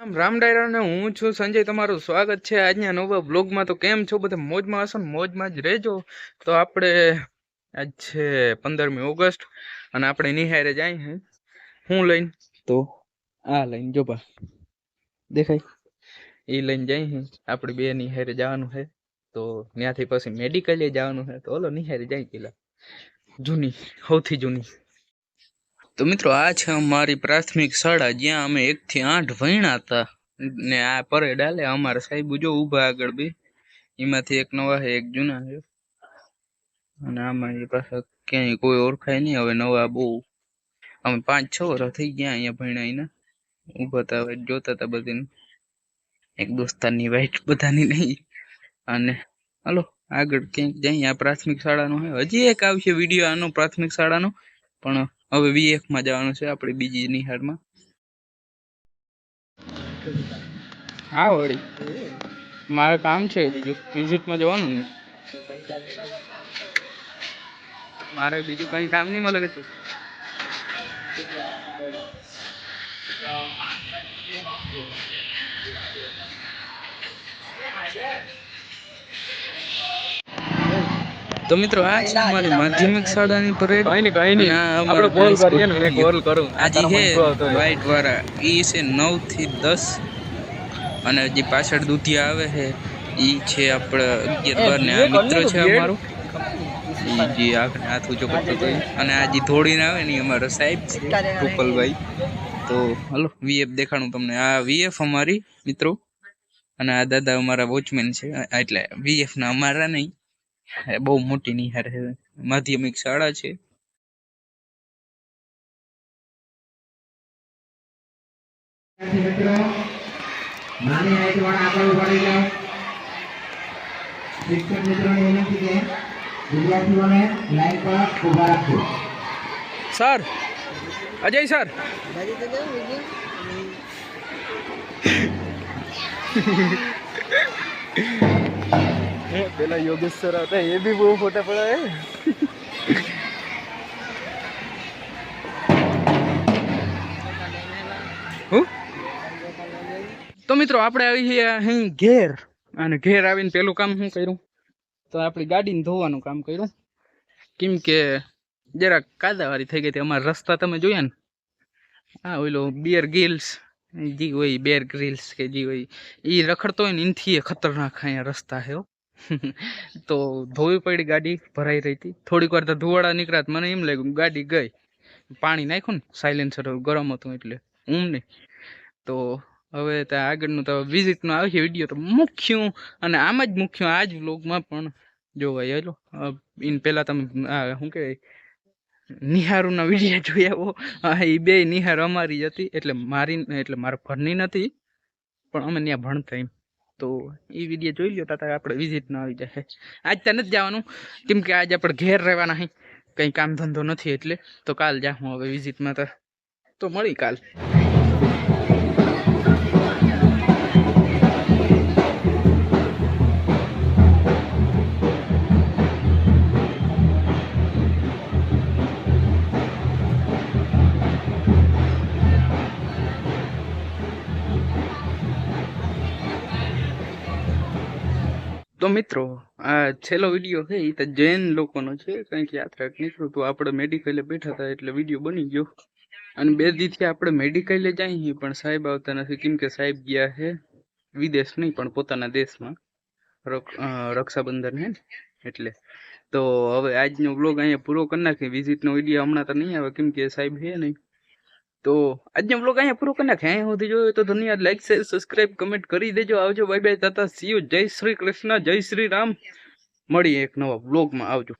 આમ રામ ડાયરા ને હું છું સંજય, તમારું સ્વાગત છે આજના નવા બ્લોગમાં તો કેમ છો બધા? મોજમાં હશો ને? મોજમાં જ રહેજો. તો આપણે આજ છે પંદરમી ઓગસ્ટ અને આપણે નિહારે જાય હે. હું લઈને? તો આ લઈને જો બા. દેખાય? એ લઈને જાય હે. આપણે બે નિહારે જવાનું છે તો ત્યાંથી પછી મેડિકલે જવાનું છે તો ઓલો નિહારે જાય પેલા. જૂની, સૌથી જૂની. તો મિત્રો, આ છે અમારી પ્રાથમિક શાળા, જ્યાં અમે એક થી આઠ ભણ્યા હતા. ને આ પરેડ હાલે અમારા સાહેબ જો ઊભા આગળ બે. એમાંથી એક નવા છે એક જૂના છે અને આમાં એ પાછા ક્યાંય કોઈ ઓળખાય નહીં, હવે નવા બહુ. અમે પાંચ છ વર્ષ થઈ ગયા અહીંયા ભણ્યા એના. ઊભા હતા જોતા હતા બધાને. એક દોસ્તારની વાઈટ બધાની નહીં. અને હાલો, આગળ ક્યાંક જઈએ. આ પ્રાથમિક શાળાનો હજી એક આવશે વીડિયો, આનો પ્રાથમિક શાળાનો. પણ હવે VF માં જવાનું છે આપણે બીજી નિહાળમાં. હા, વળી. મારે કામ છે, વિઝિટ વિઝિટમાં જવાનું ને મારે બીજું કઈ કામ નહીં મળે તું શું? તો મિત્રો આ છે અમારી માધ્યમિક શાળાની પરેડ. કઈ કઈ નહીં. આપણે કોલ કરીએ ને કોલ કરું. આજે છે વાઈટ વાળા ઈ છે નવથી દસ. અને જે પાછળ દૂધિયા આવે છે ઈ છે આપણે અગિયાર બાર ને આ મિત્ર છે અમારો. જે આગળ હાથ ઊંચો કરતો હતો અને આ જે ધોડીને આવે ને અમારો સાહેબ છે ટુપલભાઈ તો હલો વીએફ દેખાડું તમને. આ વીએફ અમારી મિત્રો. અને આ દાદા અમારા વોચમેન છે. એટલે વીએફ ના અમારા નહીં. એ બહુ મોટી નિહાર છે. માધ્યમિક શાળા છે. મિત્રો નાની હાઈટ વાળા આગળ ઊભા જાઓ શિક્ષક મિત્રોને વિનંતી છે વિદ્યાર્થીઓને લાઈન પર ઊભા રાખજો. સર અજય સર પેલા યોગેશ સર હતા, એ બી બહુ ફોટા પડાય હું? તો મિત્રો, આપણે આવી છીએ ઘેર. અને ઘેર આવીને પેલું કામ શું કર્યું? તો આપણી ગાડીને ધોવાનું કામ કર્યું. કેમ કે જરાક કાદાવાળી થઈ ગઈ હતી. અમારા રસ્તા તમે જોયા ને? હા ઓલો બિયર ગિલ્સ જી હોય બેર ગ્રીલ્સ કે જી હોય. એ રખડતો હોય ને, એનથી ખતરનાક અહીંયા રસ્તા છે. તો ધોવી પડી ગાડી, ભરાઈ રહી હતી. થોડીક વાર તો ધુવાડા નીકળ્યા મને એમ લાગ્યું ગાડી ગઈ. પાણી નાખ્યું ને સાયલેન્સર ગરમ હતું એટલે. ઊમ નહીં. તો હવે ત્યાં આગળનું તો વિઝિટનો આવશે વીડિયો તો મુખ્ય અને આમ જ મુખ્ય આ જ વ્લોગમાં પણ જોવાય હેલો ઇન પહેલાં તમે શું કહેવાય, નિહારુના વીડિયો જોઈ આવો. એ બે નિહાર અમારી જ હતી. એટલે મારી, એટલે મારા ઘરની નથી, પણ અમે ત્યાં ભણતા એમ. તો એ વીડિયો જોઈ લો તાતા આપણે વિઝિટ ના આવી જાય. આજ ત્યાં નથી જવાનું. કેમ કે આજ આપણે ઘેર રહેવાના હી. કંઈ કામ ધંધો નથી એટલે. તો કાલ જાઉં હવે વિઝિટમાં તો મળી કાલ. તો મિત્રો, આ છેલ્લો વીડિયો છે એ તો જૈન લોકોનો છે કંઈક યાત્રા નીકળ્યું તો આપણે મેડિકલે બેઠા હતા એટલે વીડિયો બની ગયો. અને બે દીથી આપણે મેડિકલે જઈએ પણ સાહેબ આવતા નથી, કેમ કે સાહેબ ગયા છે વિદેશ નહીં, પણ પોતાના દેશમાં. રક- રક્ષાબંધન હે ને, એટલે. તો હવે આજનો બ્લોગ અહીંયા પૂરો કરી નાખીએ વિઝિટનો વીડિયો હમણાં તો નહીં આવે, કેમ કે સાહેબ છે નહીં. તો આજનો બ્લોગ અહીંયા પૂરો કરી નાખે અહીંયા સુધી જોયો તો ધન્યવાદ. લાઈક શેર સબસ્ક્રાઇબ કમેન્ટ કરી દેજો. આવજો. બાય બાય તાતા. સી યુ જય શ્રી કૃષ્ણ. જય શ્રી રામ. મળીએ એક નવા બ્લોગમાં આવજો.